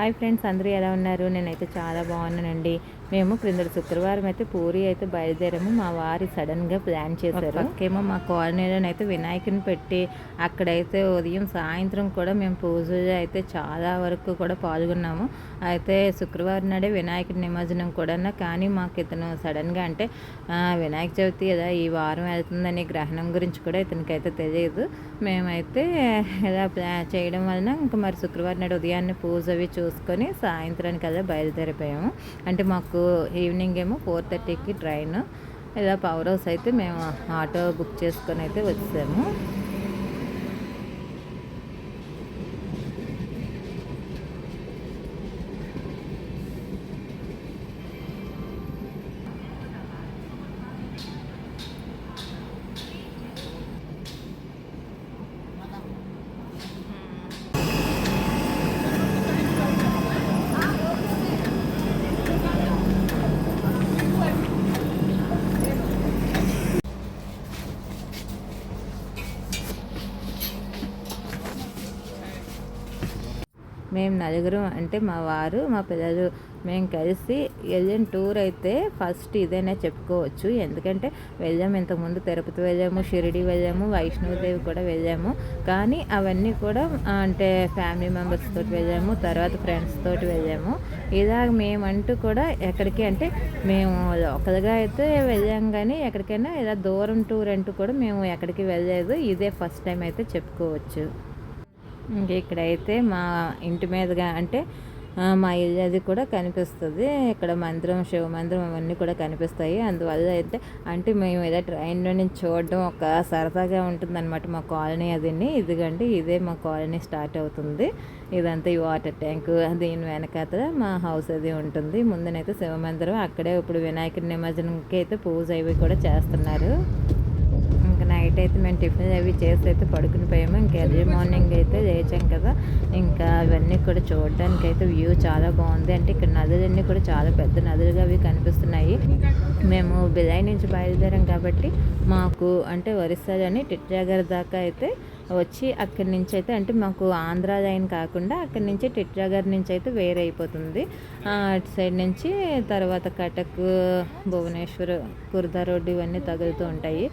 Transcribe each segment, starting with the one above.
Hi friends అందరూ ఎలా ఉన్నారు? నేనైతే చాలా బాగున్నానండి. మేము క్రింద శుక్రవారం అయితే పూరి అయితే బయలుదేరాము. మా వారి సడన్గా ప్లాన్ చేశారు. పక్కేమో మా కాలనీలోనైతే వినాయకుని పెట్టి అక్కడైతే ఉదయం సాయంత్రం కూడా మేము పూజ అయితే చాలా వరకు కూడా పాల్గొన్నాము. అయితే శుక్రవారం నాడే వినాయకుడి నిమజ్జనం కూడా కానీ మాకు ఇతను సడన్గా అంటే వినాయక చవితి కదా ఈ వారం వెళ్తుందనే గ్రహణం గురించి కూడా ఇతనికి అయితే తెలియదు. మేమైతే ఇలా ప్లాన్ చేయడం వలన ఇంకా మరి శుక్రవారం నాడు ఉదయాన్నే పూజ అవి చూసుకొని సాయంత్రానికి అలా బయలుదేరిపోయాము. అంటే మాకు ఈవినింగ్ ఏమో ఫోర్ థర్టీకి ట్రైన్ ఇలా పవర్ హౌస్ అయితే మేము ఆటో బుక్ చేసుకొని అయితే వచ్చాము. మేము నలుగురం అంటే మా వారు మా పిల్లలు మేము కలిసి వెళ్ళిన టూర్ అయితే ఫస్ట్ ఇదేనే చెప్పుకోవచ్చు. ఎందుకంటే వెళ్ళాము ఇంతకుముందు తిరుపతి వెళ్ళాము షిరిడి వెళ్ళాము వైష్ణవదేవి కూడా వెళ్ళాము. కానీ అవన్నీ కూడా అంటే ఫ్యామిలీ మెంబర్స్ తోటి వెళ్ళాము తర్వాత ఫ్రెండ్స్ తోటి వెళ్ళాము. ఇలా మేమంటూ కూడా ఎక్కడికి అంటే మేము లోకల్గా అయితే వెళ్ళాం కానీ ఎక్కడికైనా ఇలా దూరం టూర్ అంటూ కూడా మేము ఎక్కడికి వెళ్ళలేదు. ఇదే ఫస్ట్ టైం అయితే చెప్పుకోవచ్చు. ఇంక ఇక్కడైతే మా ఇంటి మీదుగా అంటే మా ఇల్లు అది కూడా కనిపిస్తుంది. ఇక్కడ మందిరం శివ మందిరం అవన్నీ కూడా కనిపిస్తాయి. అందువల్ల అయితే అంటే మేము ఇలా ట్రైన్లో నుంచి చూడడం ఒక సరదాగా ఉంటుందన్నమాట మా కాలనీ అదిని. ఇదిగండి ఇదే మా కాలనీ స్టార్ట్ అవుతుంది. ఇదంతా ఈ వాటర్ ట్యాంక్ దీని వెనకాతల మా హౌస్ అది ఉంటుంది. ముందునైతే శివ మందిరం అక్కడే ఇప్పుడు వినాయకుడి నిమజ్జనంకి అయితే పూజ అవి కూడా చేస్తున్నారు. నైట్ అయితే మేము టిఫిన్ అవి చేసి అయితే పడుకుని పోయాము. ఇంకా ఎర్లీ మార్నింగ్ అయితే లేచాం కదా. ఇంకా అవన్నీ కూడా చూడడానికి అయితే వ్యూ చాలా బాగుంది. అంటే ఇక్కడ నదులన్నీ కూడా చాలా పెద్ద నదులుగా అవి కనిపిస్తున్నాయి. మేము బిలాయి నుంచి బయలుదేరాం కాబట్టి మాకు అంటే ఒరిస్సాలోని టిట్రాగర్ దాకా అయితే వచ్చి అక్కడి నుంచి అయితే అంటే మాకు ఆంధ్ర లైన్ కాకుండా అక్కడి నుంచి టిట్రాగర్ నుంచి అయితే వేరే అయిపోతుంది. అటు సైడ్ నుంచి తర్వాత కటక్ భువనేశ్వర్ కుర్దా రోడ్డు ఇవన్నీ తగులుతూ ఉంటాయి.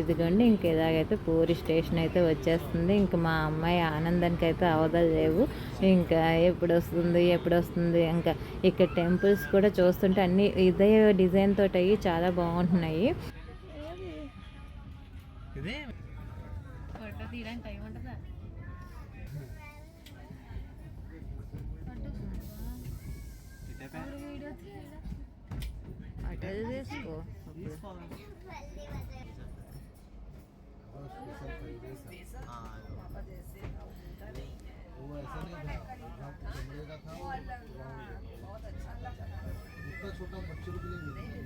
ఇదిగోండి ఇంక ఇలాగైతే పూరి స్టేషన్ అయితే వచ్చేస్తుంది. ఇంకా మా అమ్మాయి ఆనందానికి అయితే అవధలు లేవు. ఇంకా ఎప్పుడు వస్తుంది ఎప్పుడు వస్తుంది ఇంకా ఇక్కడ టెంపుల్స్ కూడా చూస్తుంటే అన్ని ఇదే డిజైన్ తోటి అయ్యి చాలా బాగుంటున్నాయి. ఇదే ఇదే ప్యా- అటు తీసుకో తీసుకోవాలి. ఆ, वो ऐसा नहीं था अपना कमरे का था वो इतना छोटा बच्चों के लिए नहीं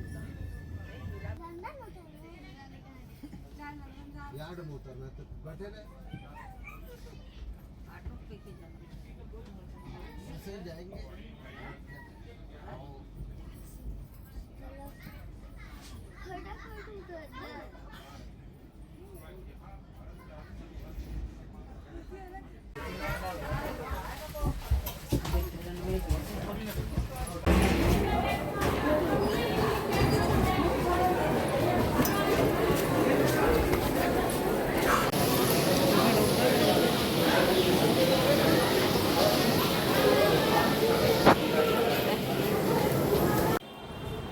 यार्ड में उतरना तो बैठे रहे। ही जाएँगे।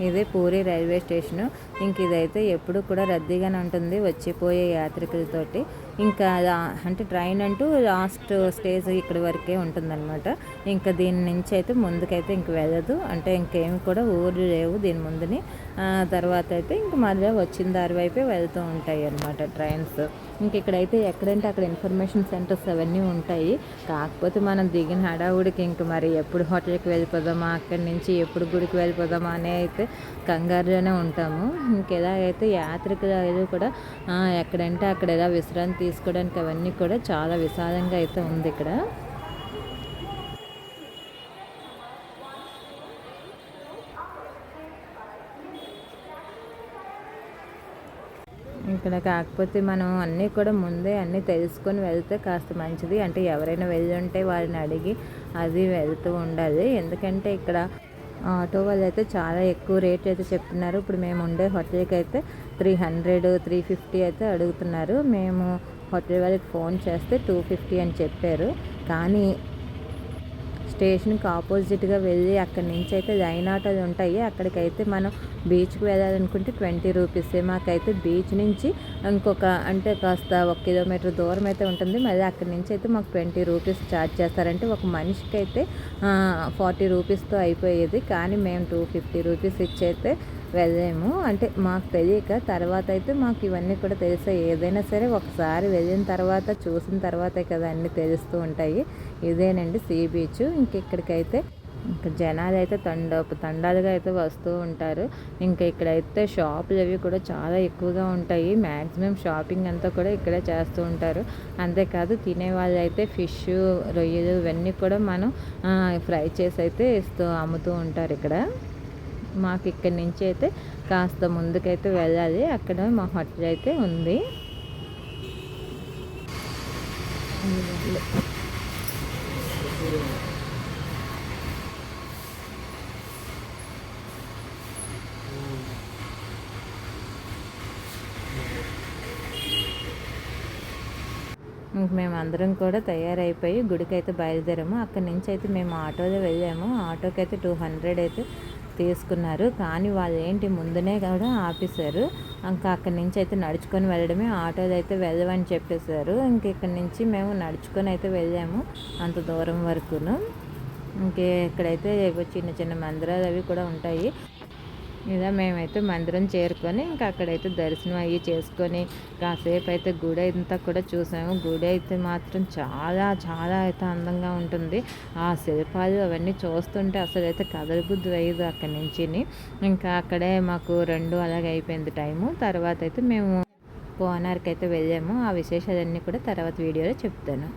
ఇదే పూరి రైల్వే స్టేషను. ఇంక ఇదైతే ఎప్పుడు కూడా రద్దీగానే ఉంటుంది. వచ్చిపోయే యాత్రికులతోటి. ఇంకా అంటే ట్రైన్ అంటూ లాస్ట్ స్టేజ్ ఇక్కడి వరకే ఉంటుందన్నమాట. ఇంకా దీని నుంచి అయితే ముందుకైతే ఇంక వెళ్ళదు. అంటే ఇంకేమి కూడా ఊర్లు లేవు దీని ముందుని. తర్వాత అయితే ఇంక మళ్ళీ వచ్చిన దారి వైపే వెళ్తూ ఉంటాయి అన్నమాట ట్రైన్స్. ఇంక ఇక్కడైతే ఎక్కడంటే అక్కడ ఇన్ఫర్మేషన్ సెంటర్స్ అవన్నీ ఉంటాయి. కాకపోతే మనం దిగిన హడావుడికి ఇంక మరి ఎప్పుడు హోటల్కి వెళ్ళిపోదామా అక్కడి నుంచి ఎప్పుడు గుడికి వెళ్ళిపోదామా అనే అయితే కంగారులోనే ఉంటాము. ఇంకెలా అయితే యాత్రికులు కూడా ఎక్కడంటే అక్కడ ఎలా విశ్రాంతి తీసుకోవడానికి అవన్నీ కూడా చాలా విశాలంగా అయితే ఉంది ఇక్కడ. ఇక్కడ కాకపోతే మనం అన్నీ కూడా ముందే అన్నీ తెలుసుకొని వెళ్తే కాస్త మంచిది. అంటే ఎవరైనా వెళ్ళి ఉంటే వారిని అడిగి అది వెళ్తూ ఉండాలి. ఎందుకంటే ఇక్కడ ఆటో వాళ్ళు అయితే చాలా ఎక్కువ రేట్ అయితే చెప్తున్నారు. ఇప్పుడు మేము ఉండే హోటల్కి అయితే త్రీ హండ్రెడ్ త్రీ ఫిఫ్టీ అయితే అడుగుతున్నారు. మేము హోటల్ వాళ్ళకి ఫోన్ చేస్తే టూ ఫిఫ్టీ అని చెప్పారు. కానీ స్టేషన్కి ఆపోజిట్గా వెళ్ళి అక్కడి నుంచి అయితే లైన్ ఆటోలు ఉంటాయి. అక్కడికైతే మనం బీచ్కి వెళ్ళాలనుకుంటే ట్వంటీ రూపీసే. మాకైతే బీచ్ నుంచి ఇంకొక అంటే కాస్త ఒక కిలోమీటర్ దూరం అయితే ఉంటుంది. మళ్ళీ అక్కడి నుంచి అయితే మాకు ట్వంటీ రూపీస్ ఛార్జ్ చేస్తారంటే ఒక మనిషికి అయితే ఫార్టీ రూపీస్తో అయిపోయేది. కానీ మేము టూ ఫిఫ్టీ రూపీస్ ఇచ్చి అయితే వెళ్ళాము. అంటే మాకు తెలియక తర్వాత అయితే మాకు ఇవన్నీ కూడా తెలుసా ఏదైనా సరే ఒకసారి వెళ్ళిన తర్వాత చూసిన తర్వాతే కదా అన్నీ తెలుస్తూ ఉంటాయి. ఇదేనండి సీ బీచ్. ఇంక ఇక్కడికైతే ఇంకా జనాలు అయితే తండ తండాలుగా అయితే వస్తూ ఉంటారు. ఇంకా ఇక్కడైతే షాపులు అవి కూడా చాలా ఎక్కువగా ఉంటాయి. మ్యాక్సిమం షాపింగ్ అంతా కూడా ఇక్కడే చేస్తూ ఉంటారు. అంతేకాదు తినే వాళ్ళు అయితే ఫిష్ రొయ్యలు ఇవన్నీ కూడా మనం ఫ్రై చేసి అయితే ఇస్తూ అమ్ముతూ ఉంటారు ఇక్కడ. మాకు ఇక్కడి నుంచి అయితే కాస్త ముందుకైతే వెళ్ళాలి. అక్కడ మా హోటల్ అయితే ఉంది. మేమందరం మేము అందరం కూడా తయారైపోయి గుడికి అయితే బయలుదేరాము. అక్కడి నుంచి అయితే మేము ఆటోలో వెళ్ళాము. ఆటోకి అయితే టూ హండ్రెడ్ అయితే తీసుకున్నారు. కానీ వాళ్ళు ఏంటి ముందునే కూడా ఆపేశారు. ఇంకా అక్కడి నుంచి అయితే నడుచుకొని వెళ్ళడమే ఆటోలు అయితే వెళ్ళవని చెప్పేశారు. ఇంక ఇక్కడి నుంచి మేము నడుచుకొని అయితే వెళ్ళాము అంత దూరం వరకును. ఇంకే ఇక్కడైతే చిన్న చిన్న మందిరాలు అవి కూడా ఉంటాయి. ఇలా మేమైతే మందిరం చేరుకొని ఇంకా అక్కడైతే దర్శనం అయ్యి చేసుకొని కాసేపు అయితే గుడి అంతా కూడా చూసాము. గుడి అయితే మాత్రం చాలా చాలా అయితే అందంగా ఉంటుంది. ఆ శిల్పాలు అవన్నీ చూస్తుంటే అసలు అయితే కదలబుద్ధి వేయదు అక్కడి నుంచి ఇంకా అక్కడే మాకు రెండు అలాగే అయిపోయింది టైము. తర్వాత అయితే మేము కోనార్కి అయితే వెళ్ళాము. ఆ విశేషాలన్నీ కూడా తర్వాత వీడియోలో చెప్తాను.